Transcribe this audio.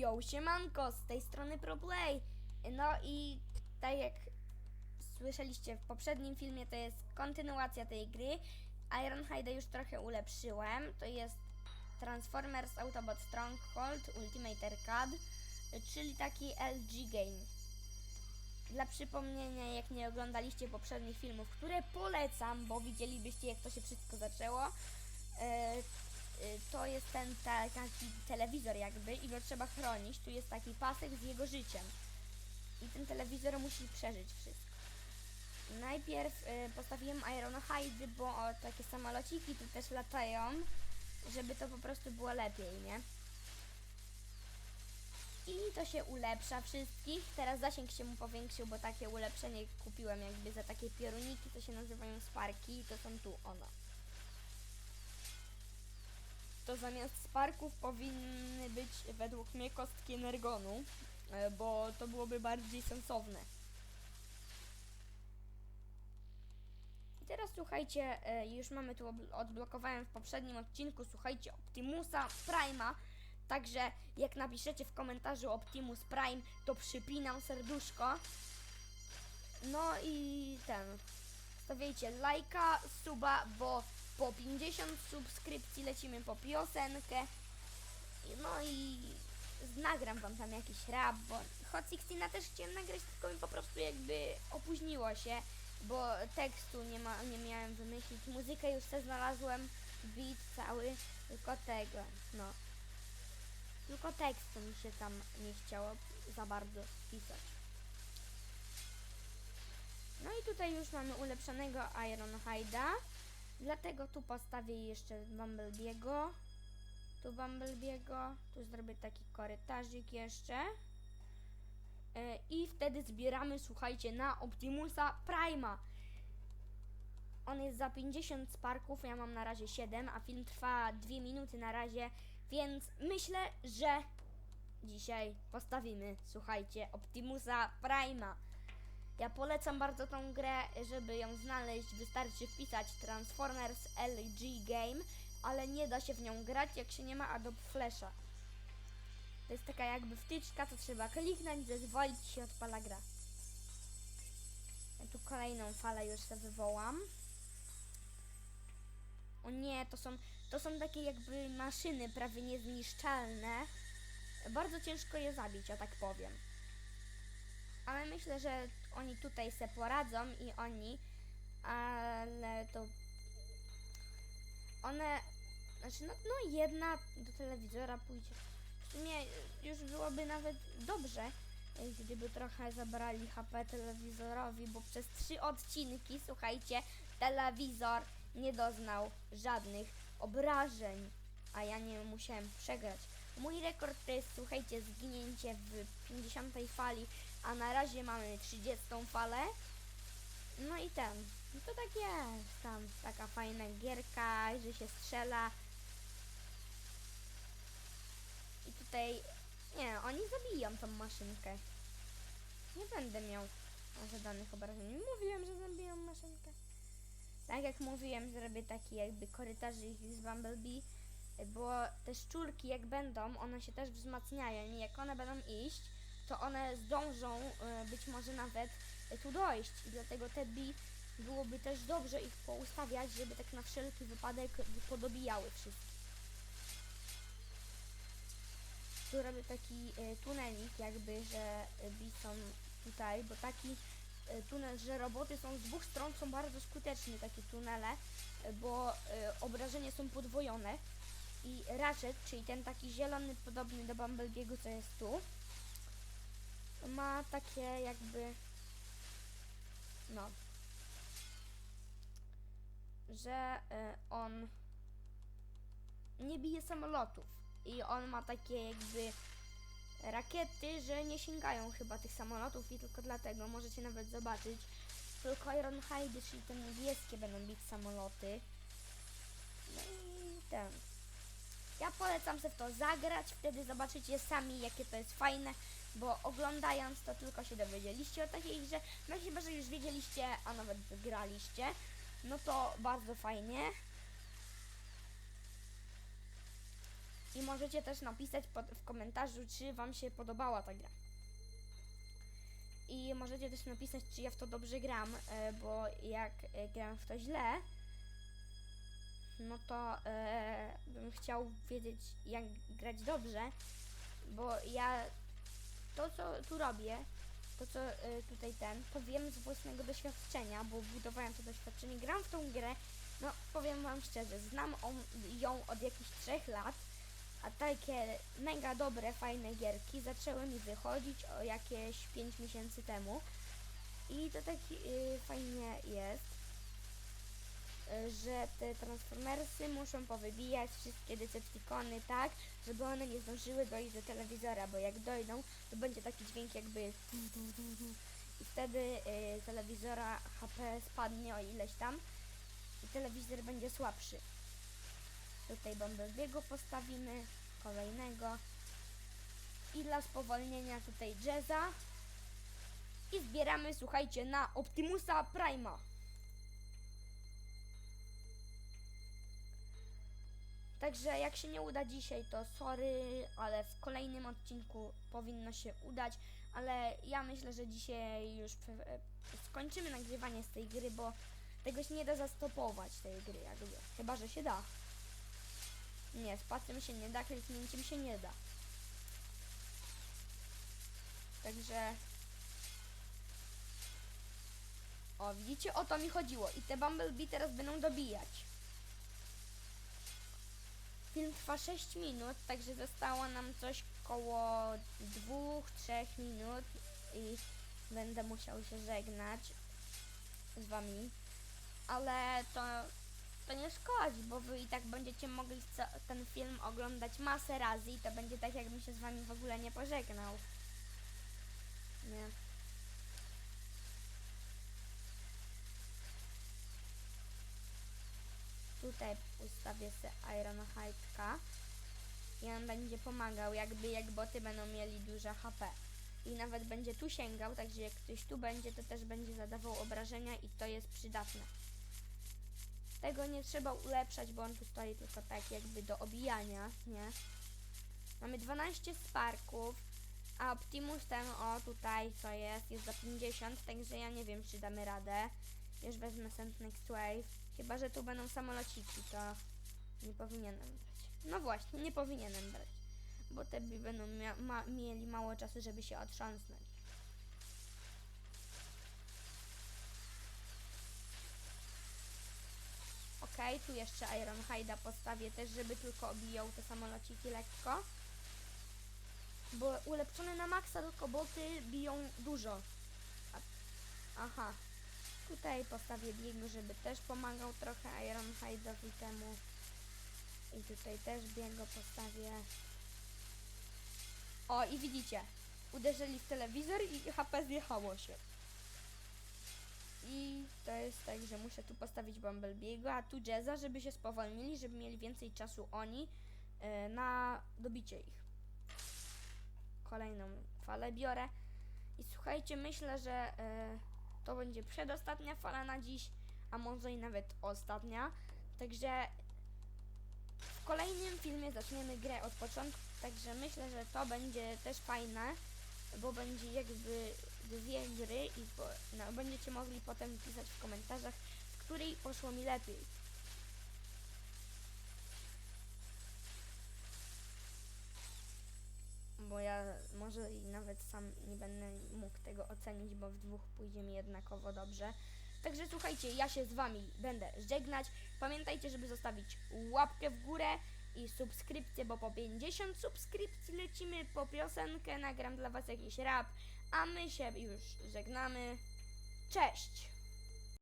Yo, siemanko, z tej strony ProPlay. No i tak jak słyszeliście w poprzednim filmie, to jest kontynuacja tej gry. Ironhide'a już trochę ulepszyłem. To jest Transformers Autobot Stronghold Ultimate Arcade, czyli taki LG game. Dla przypomnienia, jak nie oglądaliście poprzednich filmów, które polecam, bo widzielibyście, jak to się wszystko zaczęło, e, to jest ten ta, taki telewizor jakby i go trzeba chronić. Tu jest taki pasek z jego życiem. I ten telewizor musi przeżyć wszystko. Najpierw y, postawiłem Ironhide, bo o, takie samolociki tu też latają, żeby to po prostu było lepiej, nie? I to się ulepsza wszystkich. Teraz zasięg się mu powiększył, bo takie ulepszenie kupiłem jakby za takie pioruniki, to się nazywają sparki i to są tu ono to zamiast sparków powinny być według mnie kostki energonu, e, bo to byłoby bardziej sensowne. I teraz słuchajcie, e, już mamy tu odblokowałem w poprzednim odcinku, słuchajcie, Optimusa Prima. Także jak napiszecie w komentarzu Optimus Prime, to przypinam serduszko. No i ten. Stawiajcie lajka, suba, bo po 50 subskrypcji lecimy po piosenkę. No i nagram wam tam jakiś rap, bo Hot Sixteena też chciałem nagrać, tylko mi po prostu jakby opóźniło się, bo tekstu nie, ma, nie miałem wymyślić. Muzykę już sobie znalazłem, beat cały, tylko tego, no. Tylko tekstu mi się tam nie chciało za bardzo pisać. No i tutaj już mamy ulepszonego Ironhide'a. Dlatego tu postawię jeszcze Bumblebee'ego. Tu Bumblebee'ego. Tu zrobię taki korytarzyk jeszcze. E, I wtedy zbieramy, słuchajcie, na Optimusa Prima. On jest za 50 sparków, ja mam na razie 7, a film trwa 2 minuty na razie, więc myślę, że dzisiaj postawimy, słuchajcie, Optimusa Prima. Ja polecam bardzo tą grę, żeby ją znaleźć, wystarczy wpisać Transformers LG Game, ale nie da się w nią grać, jak się nie ma Adobe Flasha. To jest taka jakby wtyczka, co trzeba kliknąć, zezwolić się odpala gra. Ja tu kolejną falę już sobie wywołam. O nie, to są, to są takie jakby maszyny prawie niezniszczalne. Bardzo ciężko je zabić, o tak powiem. Ale myślę, że oni tutaj se poradzą i oni, ale to one, znaczy no, no jedna do telewizora pójdzie. W sumie już byłoby nawet dobrze, gdyby trochę zabrali HP telewizorowi, bo przez trzy odcinki, słuchajcie, telewizor nie doznał żadnych obrażeń, a ja nie musiałem przegrać. Mój rekord to jest, słuchajcie, zginięcie w 50 fali, a na razie mamy 30 falę. No i ten, no to tak jest, tam taka fajna gierka, że się strzela. I tutaj, nie, oni zabiją tą maszynkę. Nie będę miał żadnych obrażeń. Mówiłem, że zabiją maszynkę. Tak jak mówiłem, zrobię taki jakby korytarzyk z Bumblebee, bo te szczurki jak będą, one się też wzmacniają i jak one będą iść, to one zdążą e, być może nawet tu dojść i dlatego te bi byłoby też dobrze ich poustawiać, żeby tak na wszelki wypadek podobijały wszystkich. Tu robię taki e, tunelik jakby, że bi są tutaj, bo taki e, tunel, że roboty są z dwóch stron, są bardzo skuteczne takie tunele, bo obrażenia są podwojone i Ratchet, czyli ten taki zielony, podobny do Bumblebee'ego, co jest tu, ma takie jakby, no, że y, on nie bije samolotów i on ma takie jakby rakiety, że nie sięgają chyba tych samolotów i tylko dlatego możecie nawet zobaczyć, tylko Ironhide, czyli te niebieskie będą bić samoloty. No i ten. Ja polecam sobie w to zagrać, wtedy zobaczycie sami jakie to jest fajne, bo oglądając to tylko się dowiedzieliście o takiej grze, no chyba, że już wiedzieliście, a nawet wygraliście, no to bardzo fajnie. I możecie też napisać pod, w komentarzu, czy wam się podobała ta gra. I możecie też napisać, czy ja w to dobrze gram, e, bo jak e, gram w to źle, no to e, bym chciał wiedzieć, jak grać dobrze, bo ja to, co tu robię, to, co e, tutaj ten, to wiem z własnego doświadczenia, bo budowałem to doświadczenie, gram w tą grę, no powiem wam szczerze, znam on, ją od jakichś trzech lat, a takie mega dobre, fajne gierki zaczęły mi wychodzić o jakieś 5 miesięcy temu. I to taki y, fajnie jest, że te transformersy muszą powybijać wszystkie Decepticony tak, żeby one nie zdążyły dojść do telewizora, bo jak dojdą, to będzie taki dźwięk jakby i wtedy y, telewizora HP spadnie o ileś tam i telewizor będzie słabszy. Tutaj Bumblebee'ego postawimy, kolejnego. I dla spowolnienia tutaj Jazza. I zbieramy, słuchajcie, na Optimusa Prima. Także jak się nie uda dzisiaj, to sorry, ale w kolejnym odcinku powinno się udać. Ale ja myślę, że dzisiaj już skończymy nagrywanie z tej gry, bo tego się nie da zastopować tej gry, jakby. Chyba, że się da. Nie, spacją się nie da, kliknięciem się nie da. Także... O, widzicie? O to mi chodziło. I te Bumblebee teraz będą dobijać. Film trwa 6 minut, także zostało nam coś koło 2-3 minut i będę musiał się żegnać z wami. Ale to to nie szkodzi, bo wy i tak będziecie mogli ten film oglądać masę razy i to będzie tak, jakbym się z wami w ogóle nie pożegnał. Nie. Tutaj ustawię se Ironhide'ka i on będzie pomagał, jakby jak boty będą mieli duże HP. I nawet będzie tu sięgał, także jak ktoś tu będzie, to też będzie zadawał obrażenia i to jest przydatne. Tego nie trzeba ulepszać, bo on tu stoi tylko tak jakby do obijania, nie? Mamy 12 sparków, a Optimus ten, o tutaj co jest, jest za 50, także ja nie wiem czy damy radę. Już wezmę Send Next Wave, chyba że tu będą samolociki, to nie powinienem brać. No właśnie, nie powinienem brać, bo te będą mia ma mieli mało czasu, żeby się otrząsnąć. Okej, tu jeszcze Ironhide'a postawię też, żeby tylko obijał te samolociki lekko. Bo ulepszone na maksa tylko boty biją dużo. Aha. Tutaj postawię biegu, żeby też pomagał trochę Ironhide'owi temu. I tutaj też biego postawię. O, i widzicie. Uderzyli w telewizor i HP zjechało się. I to jest tak, że muszę tu postawić Bumblebee'ego, a tu Jazza, żeby się spowolnili, żeby mieli więcej czasu oni e, na dobicie ich. Kolejną falę biorę. I słuchajcie, myślę, że e, to będzie przedostatnia fala na dziś, a może i nawet ostatnia. Także w kolejnym filmie zaczniemy grę od początku, także myślę, że to będzie też fajne, bo będzie jakby dwie gry i po, no, będziecie mogli potem pisać w komentarzach, w której poszło mi lepiej. Bo ja może i nawet sam nie będę mógł tego ocenić, bo w dwóch pójdzie mi jednakowo dobrze. Także słuchajcie, ja się z wami będę żegnać. Pamiętajcie, żeby zostawić łapkę w górę i subskrypcję, bo po 50 subskrypcji lecimy po piosenkę, nagram dla was jakiś rap, a my się już żegnamy. Cześć!